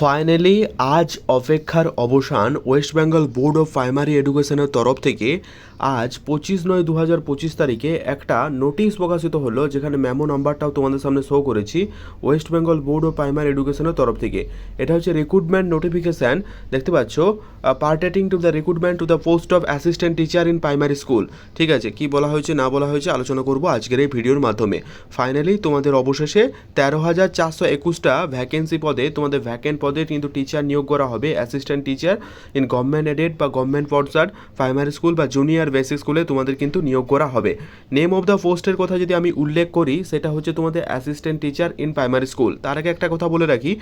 Finally আজ অপেক্ষার অবসান West Bengal board of primary এডুকেশনের তরফ থেকে আজ পঁচিশ নয় দু হাজার পঁচিশ তারিখে একটা নোটিশ প্রকাশিত হলো, যেখানে মেমো নাম্বারটাও তোমাদের সামনে শো করেছি West Bengal Board of Primary এডুকেশনের তরফ থেকে। এটা হচ্ছে রিক্রুটমেন্ট নোটিফিকেশান দেখতে পাচ্ছ pertaining to the recruitment to the post of assistant teacher in primary school ঠিক আছে, কি বলা হয়েছে, না বলা হয়েছে আলোচনা করব আজকের এই ভিডিওর মাধ্যমে। ফাইনালি তোমাদের অবশেষে তেরো হাজার চারশো একুশটা ভ্যাকেন্সি পদে তোমাদের ভ্যাকেন্ট পদে কিন্তু টিচার নিয়োগ করা হবে assistant teacher in government aided বা গভর্নমেন্ট পর্সার প্রাইমারি স্কুল বা জুনিয়র বেসিক স্কুলে তোমাদের কিন্তু নিয়োগ করা হবে। নেম অফ দ্য পোস্টের কথা যদি আমি উল্লেখ করি, সেটা হচ্ছে তোমাদের assistant teacher in primary school তার আগে একটা কথা বলে রাখি,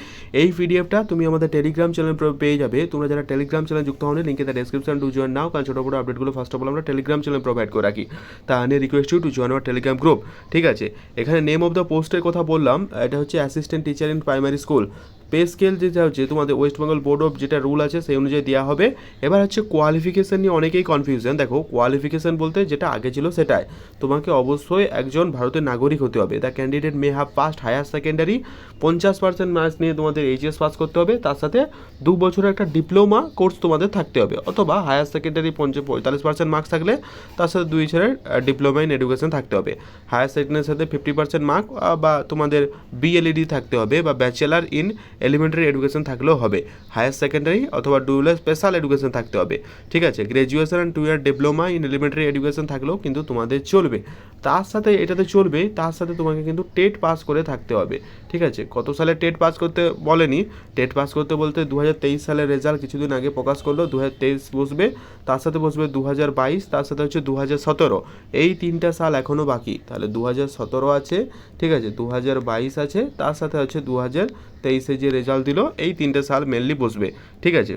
এই পিডিএফটা তুমি আমাদের টেলিগ্রাম চ্যানেল পেয়ে যাবে। তোমরা যারা টেলিগ্রাম চ্যানেল যুক্ত হলে লিঙ্কে দ্য ডেসক্রিপশন টু জয়েন নাও। কারণ ছোটো বড়ো আপডেটগুলো ফার্স্ট অফ অল আমরা টেলিগ্রাম চ্যানেল প্রোভাইড করে রাখি। তা নিয়ে request you to join our Telegram group ঠিক আছে? এখানে নেম অফ দ্য পোস্টের কথা বললাম, এটা হচ্ছে assistant teacher in primary school pay scale যেটা হচ্ছে তোমাদের ওয়েস্ট বেঙ্গল বোর্ড অফ যেটা রুল আছে, সেই অনুযায়ী দেওয়া হবে। এবার হচ্ছে কোয়ালিফিকেশান নিয়ে অনেকেই কনফিউশন দেখো কোয়ালিফিকেশান বলতে যেটা আগে ছিল সেটাই। তোমাকে অবশ্যই একজন ভারতের নাগরিক হতে হবে। The candidate may have passed higher secondary পঞ্চাশ পার্সেন্ট মার্কস নিয়ে তোমাদের এইচএস পাস করতে হবে। তার সাথে দু বছরের একটা ডিপ্লোমা কোর্স তোমাদের থাকতে হবে। অথবা হায়ার সেকেন্ডারি পঞ্চাশ পঁয়তাল্লিশ পার্সেন্ট মার্কস থাকলে তার সাথে দুই বছরের ডিপ্লোমা ইন এডুকেশন থাকতে হবে। হায়ার সেকেন্ডারির সাথে ফিফটি পার্সেন্ট মার্ক বা তোমাদের বিএলইডি থাকতে হবে বা ব্যাচেলার ইন এলিমেন্টারি এডুকেশন থাকলেও হবে। হায়ার সেকেন্ডারি অথবা ডুয়েলার স্পেশাল এডুকেশন থাকতে হবে। ঠিক আছে? Graduation and two year diploma in elementary education থাকলেও কিন্তু তোমাদের চলবে। তার সাথে এটাতে চলবে, তার সাথে তোমাকে কিন্তু টেট পাস করে থাকতে হবে। ঠিক আছে? কত সালে টেট পাস করতে বলেনি। টেট পাস করতে বলতে দু হাজার তেইশ সালের রেজাল্ট কিছুদিন আগে প্রকাশ করল দু হাজার তেইশ বসবে, তার সাথে বসবে দু হাজার বাইশ, তার সাথে হচ্ছে দু হাজার সতেরো। এই তিনটা সাল এখনও বাকি। তাহলে দু হাজার সতেরো আছে, ঠিক আছে? দু হাজার বাইশ আছে, তার সাথে হচ্ছে দু হাজার তেইশে যে রেজাল্ট দিল, এই তিনটে সাল মেনলি বসবে। ঠিক আছে?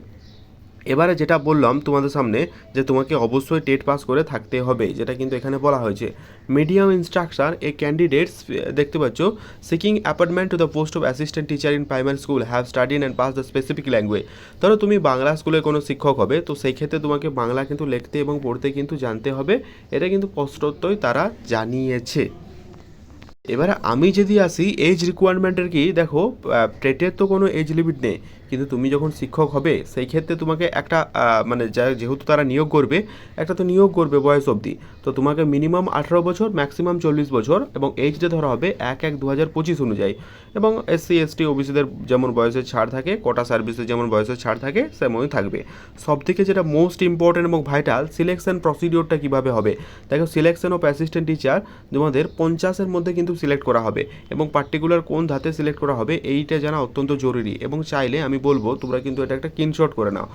এবারে যেটা বললাম তোমাদের সামনে, যে তোমাকে অবশ্যই টেট পাস করে থাকতে হবে, যেটা কিন্তু এখানে বলা হয়েছে। মিডিয়াম ইনস্ট্রাকচার এ ক্যান্ডিডেটস দেখতে পাচ্ছ seeking appointment to the post of assistant teacher in primary school have studied and pass the specific language ধরো তুমি বাংলা স্কুলে কোনো শিক্ষক হবে, তো সেই ক্ষেত্রে তোমাকে বাংলা কিন্তু লিখতে এবং পড়তে কিন্তু জানতে হবে। এটা কিন্তু স্পষ্টতই তারা জানিয়েছে। এবারে আমি যদি আসি এজ রিকোয়ারমেন্টের কি দেখো টেটের তো কোনো এজ লিমিট নেই। কিন্তু তুমি যখন শিক্ষক হবে, সেই ক্ষেত্রে তোমাকে একটা মানে যেহেতু তারা নিয়োগ করবে, একটা তো নিয়োগ করবে বয়স অবধি। তো তোমাকে মিনিমাম আঠারো বছর ম্যাক্সিমাম চল্লিশ বছর এবং এইচটা ধরা হবে, এক এক দু হাজার পঁচিশ অনুযায়ী। এবং এসসি এসটি ওবিসিদের যেমন বয়সের ছাড় থাকে কোটা সার্ভিসে যেমন বয়সের ছাড় থাকে তেমনই থাকবে। সব থেকে যেটা মোস্ট ইম্পর্টেন্ট এবং ভাইটাল সিলেকশন প্রসিডিওরটা কীভাবে হবে? দেখো সিলেকশন অফ অ্যাসিস্ট্যান্ট টিচার তোমাদের পঞ্চাশের মধ্যে কিন্তু সিলেক্ট করা হবে এবং পার্টিকুলার কোন ধাতে সিলেক্ট করা হবে, এইটা জানা অত্যন্ত জরুরি। এবং চাইলে আমি বলব, তোমরা কিন্তু এটা একটা স্ক্রিনশট করে নাও।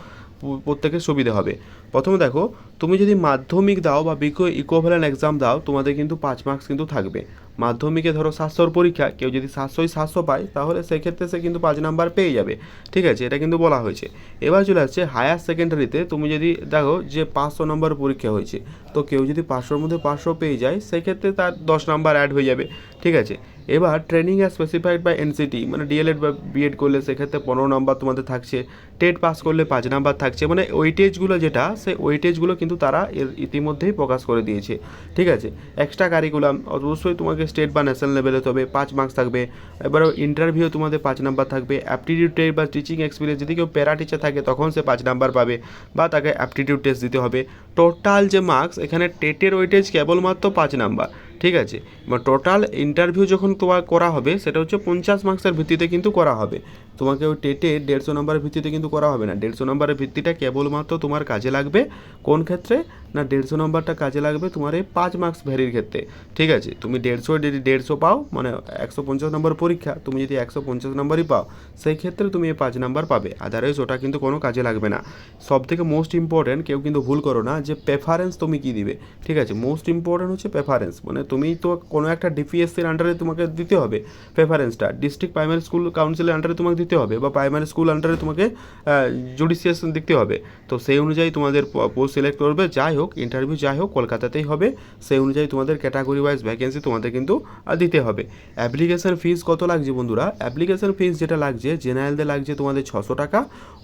প্রত্যেকের সুবিধা হবে। প্রথমে দেখো, তুমি যদি মাধ্যমিক দাও বা বিকো ইকোভ্যালেন্ট এক্সাম দাও, তোমাদের কিন্তু পাঁচ মার্কস কিন্তু থাকবে। মাধ্যমিকে ধরো সাতশোর পরীক্ষা, কেউ যদি সাতশোই সাতশো পায়, তাহলে সেক্ষেত্রে সে কিন্তু পাঁচ নাম্বার পেয়ে যাবে। ঠিক আছে? এটা কিন্তু বলা হয়েছে। এবার চলে আসছে হায়ার সেকেন্ডারিতে তুমি যদি দেখো যে পাঁচশো নম্বর পরীক্ষা হয়েছে, তো কেউ যদি পাঁচশোর মধ্যে পাঁচশো পেয়ে যায়, সেক্ষেত্রে তার দশ নাম্বার অ্যাড হয়ে যাবে। ঠিক আছে? এবার training as specified by NCT মানে ডিএলএড বা বিএড করলে সেক্ষেত্রে পনেরো নাম্বার তোমাদের থাকছে টেট পাস করলে পাঁচ নাম্বার থাকছে মানে ওয়েটেজগুলো যেটা, সেই ওয়েটেজগুলো কিন্তু তারা এর ইতিমধ্যেই প্রকাশ করে দিয়েছে, ঠিক আছে? এক্সট্রা কারিকুলাম অবশ্যই তোমাকে স্টেট বা ন্যাশনাল লেভেলে হতে হবে, পাঁচ মার্কস থাকবে এবার ইন্টারভিউ তোমাদের পাঁচ নাম্বার থাকবে অ্যাপটিটিউড টেস্ট বা টিচিং এক্সপিরিয়েন্স যদি কেউ প্যারা টিচার থাকে, তখন সে পাঁচ নাম্বার পাবে, বা তাকে অ্যাপটিটিউড টেস্ট দিতে হবে। টোটাল যে মার্কস এখানে টেটের ওয়েটেজ কেবলমাত্র পাঁচ নাম্বার ঠিক আছে? বা টোটাল ইন্টারভিউ যখন করা হবে, সেটা হচ্ছে পঞ্চাশ মার্কসের ভিত্তিতে কিন্তু করা হবে। তোমাকে ওই টেটে দেড়শো নম্বরের ভিত্তিতে কিন্তু করা হবে না। দেড়শো নম্বরের ভিত্তিটা কেবলমাত্র তোমার কাজে লাগবে কোন ক্ষেত্রে? না, দেড়শো নম্বরটা কাজে লাগবে তোমার এই পাঁচ মার্কস ভ্যারির ক্ষেত্রে। ঠিক আছে? তুমি দেড়শো যদি দেড়শো পাও মানে একশো পঞ্চাশ নম্বর পরীক্ষা, তুমি যদি একশো পঞ্চাশ নম্বরই পাও, সেই ক্ষেত্রে তুমি এই পাঁচ নাম্বার পাবে। আদারওয়াইজ ওটা কিন্তু কোনো কাজে লাগবে না। সব থেকে মোস্ট ইম্পর্ট্যান্ট কেউ কিন্তু ভুল করো না, যে প্রেফারেন্স তুমি কি দিবে? ঠিক আছে? মোস্ট ইম্পর্ট্যান্ট হচ্ছে প্রেফারেন্স মানে তুমি তো কোনো একটা ডিপিএসসির আন্ডারে তোমাকে দিতে হবে প্রেফারেন্সটা ডিস্ট্রিক্ট প্রাইমারি স্কুল কাউন্সিলের আন্ডারে তোমাকে দিতে হবে বা প্রাইমারি স্কুল আন্ডারে তোমাকে জুডিশিয়াস দিতে হবে। তো সেই অনুযায়ী তোমাদের পোস্ট সিলেক্ট করবে। যাই হোক ইন্টারভিউ যাই হোক, কলকাতাতেই হবে। সেই অনুযায়ী তোমাদের ক্যাটাগরি ওয়াইজ ভ্যাকেন্সি তোমাদের কিন্তু দিতে হবে। অ্যাপ্লিকেশন ফিস কত লাগছে বন্ধুরা? অ্যাপ্লিকেশন ফিস যেটা লাগছে জেনারেলদের লাগছে তোমাদের ছশো টাকা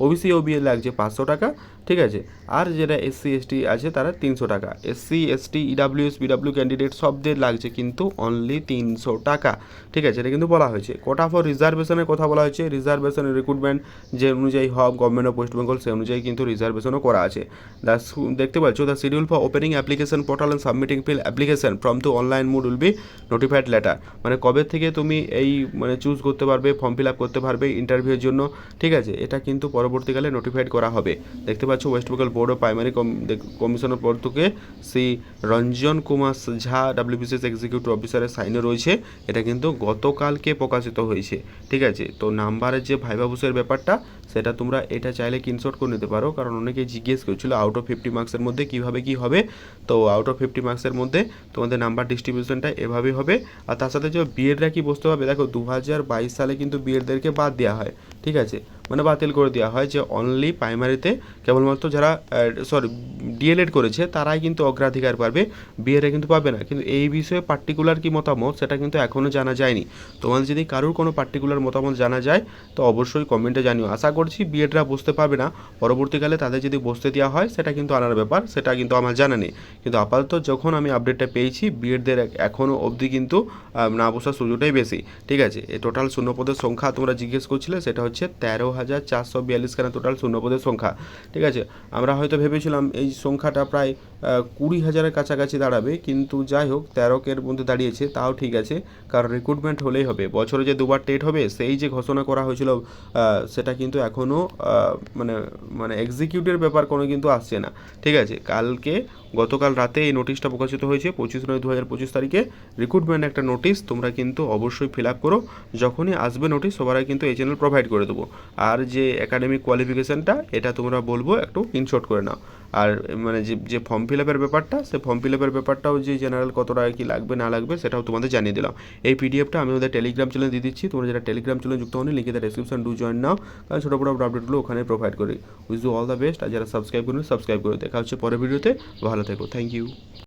ওবিসি ওবিএ লাগছে পাঁচশো টাকা, ঠিক আছে? আর যেটা এসসি এসটি আছে তারা তিনশো টাকা। SC ST EWS BW candidate সবদের লাগছে কিন্তু অনলি তিনশো টাকা, ঠিক আছে? এটা কিন্তু বলা হয়েছে। কোটা ফর রিজার্ভেশনের কথা বলা হয়েছে। রিজার্ভ রিজার্ভেশন রিক্রুটমেন্ট যে অনুযায়ী হব গভর্নমেন্ট অফ ওয়েস্ট বেঙ্গল সে অনুযায়ী কিন্তু রিজার্ভেশনও করা আছে। দ্য দেখতে পাচ্ছ the schedule for opening application portal and submitting fill application form to online mode will be notified later মানে কবে থেকে তুমি এই মানে চুজ করতে পারবে ফর্ম ফিল আপ করতে পারবে ইন্টারভিউয়ের জন্য, ঠিক আছে? এটা কিন্তু পরবর্তীকালে নোটিফাইড করা হবে। দেখতে পাচ্ছ West Bengal Board of Primary কমিশনের পর থেকে শ্রী রঞ্জন কুমার ঝা ডাব্লিউবিসিএস এক্সিকিউটিভ অফিসারের সাইনে রয়েছে। এটা কিন্তু গতকালকে প্রকাশিত হয়েছে, ঠিক আছে? তো নাম্বারের যে ভাইবা বুসের ব্যাপারটা, সেটা তোমরা এটা চাইলে কিনশট করে নিতে পারো। কারণ অনেকে জিজ্ঞেস করছিল আউট অফ ফিফটি মার্কসের মধ্যে কীভাবে কী হবে? তো আউট অফ ফিফটি মার্কসের মধ্যে তোমাদের নাম্বার ডিস্ট্রিবিউশনটা এভাবেই হবে। আর তার সাথে যে বিএডরা কি বুঝতে হবে দেখো দু হাজার বাইশ সালে কিন্তু বিএডদেরকে বাদ দেওয়া হয়, ঠিক আছে? মানে বাতিল করে দেওয়া হয় যে অনলি প্রাইমারিতে কেবলমাত্র যারা সরি ডিএলএড করেছে, তারাই কিন্তু অগ্রাধিকার পাবে বিএডে কিন্তু পাবে না। কিন্তু এই বিষয়ে পার্টিকুলার কি মতামত, সেটা কিন্তু এখনও জানা যায়নি। তোমাদের যদি কারোর কোনো পার্টিকুলার মতামত জানা যায়, তো অবশ্যই কমেন্টে জানিও। আশা করছি বিএডরা বুঝতে পারবে না। পরবর্তীকালে তাদের যদি বসতে দেওয়া হয়, সেটা কিন্তু আনার ব্যাপার, সেটা কিন্তু আমার জানা নেই। কিন্তু আপাতত যখন আমি আপডেটটা পেয়েছি বিএডদের এখনও অবধি কিন্তু না বসার সুযোগটাই বেশি। ঠিক আছে? এই টোটাল শূন্যপদের সংখ্যা তোমরা জিজ্ঞেস করছিলে, সেটা হচ্ছে তেরো হাজার চারশো বিয়াল্লিশখানা টোটাল শূন্যপদের সংখ্যা। ঠিক আছে? আমরা হয়তো ভেবেছিলাম, এই সংখ্যাটা প্রায় কুড়ি হাজারের কাছাকাছি দাঁড়াবে। কিন্তু যাই হোক, তেরোকের মধ্যে দাঁড়িয়েছে, তাও ঠিক আছে। কারণ রিক্রুটমেন্ট হলেই হবে। বছরে যে দুবার টেট হবে, সেই যে ঘোষণা করা হয়েছিল সেটা কিন্তু এখনও মানে মানে এক্সিকিউটিভ ব্যাপার কোনো কিন্তু আসছে না। ঠিক আছে, কালকে, গতকাল রাতে এই নোটিশটা প্রকাশিত হয়েছে, পঁচিশ নয় দু হাজার পঁচিশ তারিখে। রিক্রুটমেন্ট একটা নোটিশ তোমরা কিন্তু অবশ্যই ফিল আপ করো। যখনই আসবে নোটিশ সবারই কিন্তু এই চ্যানেল প্রোভাইড করে দেবো। আর যে একাডেমিক কোয়ালিফিকেশানটা এটা তোমরা বলব একটু ইনশর্ট করে নাও। আর মানে যে যে ফর্ম ফিল আপের ব্যাপারটা, সে ফর্ম ফিল আপের ব্যাপারটাও যে জেনারেল কত টাকা কি লাগবে, না লাগবে, সেটাও তোমাদের জানিয়ে দিলাম। এই পিডিএফটা আমি ওদের টেলিগ্রাম চ্যানেলে দিয়ে দিচ্ছি, তোমরা যারা টেলিগ্রাম চ্যানেলে যুক্ত হন লিখে ডেসক্রিপশন ডু জয়েন নাও, কারণ ছোটো বড়ো আপডেটগুলো ওখানে প্রোভাইড করি। Wish you all the best আর যারা সাবস্ক্রাইব করুন সাবস্ক্রাইব করে দেখা হচ্ছে পরের ভিডিওতে ভালো থেকো থ্যাংক ইউ